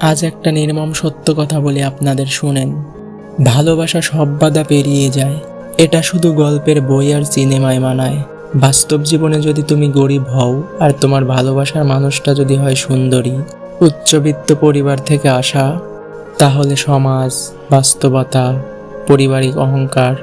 আজ একটা নির্মম সত্য কথা বলে আপনাদের শুনেন। ভালোবাসা সব বাধা পেরিয়ে যায়। এটা শুধু গল্পের বই আর সিনেমায় মানায়। বাস্তব জীবনে যদি তুমি গরিব হও আর তোমার ভালোবাসার মানুষটা যদি হয় সুন্দরী, উচ্চবিত্ত পরিবার থেকে আসা, তাহলে সমাজ, বাস্তবতা, পারিবারিক অহংকার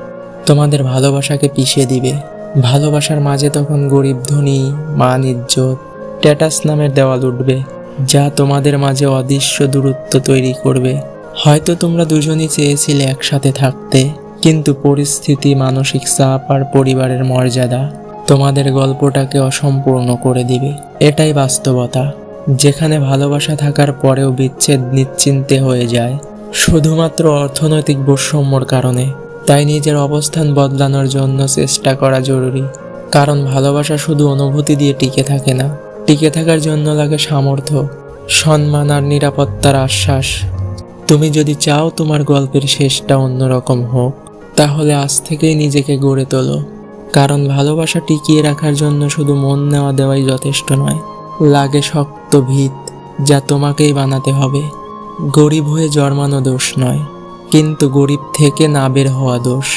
তোমাদের ভালোবাসাকে পিষে দিবে। ভালোবাসার মাঝে তখন গরিব ধনী, মান ইজ্জত ট্যাটাস নামের দেওয়াল উঠবে। যা তোমাদের মাঝে অদৃশ্য দূরত্ব তৈরি করবে। হয়তো তোমরা দুজনই চেয়েছিলে একসাথে থাকতে, কিন্তু পরিস্থিতি, মানসিক চাপ আর পরিবারের মর্যাদা তোমাদের গল্পটাকে অসম্পূর্ণ করে দিবে। এটাই বাস্তবতা। যেখানে ভালোবাসা থাকার পরেও বিচ্ছেদ নিশ্চিন্তে হয়ে যায়। শুধুমাত্র অর্থনৈতিক বৈষম্যর কারণে। তাই নিজের অবস্থান বদলানোর জন্য চেষ্টা করা জরুরি। কারণ ভালোবাসা শুধু অনুভূতি দিয়ে টিকে থাকে না টিকে থাকার জন্য লাগে সামর্থ্য, সম্মান আর নিরাপত্তার আশ্বাস। তুমি যদি চাও তোমার গল্পের শেষটা অন্যরকম হোক, তাহলে আজ থেকেই নিজেকে গড়ে তোলো। কারণ ভালোবাসা টিকিয়ে রাখার জন্য শুধু মন নেওয়া দেওয়াই যথেষ্ট নয়, লাগে শক্ত ভিত যা তোমাকেই বানাতে হবে। গরিব হয়ে জন্মানো দোষ নয়, কিন্তু গরিব থেকে না বের হওয়া দোষ।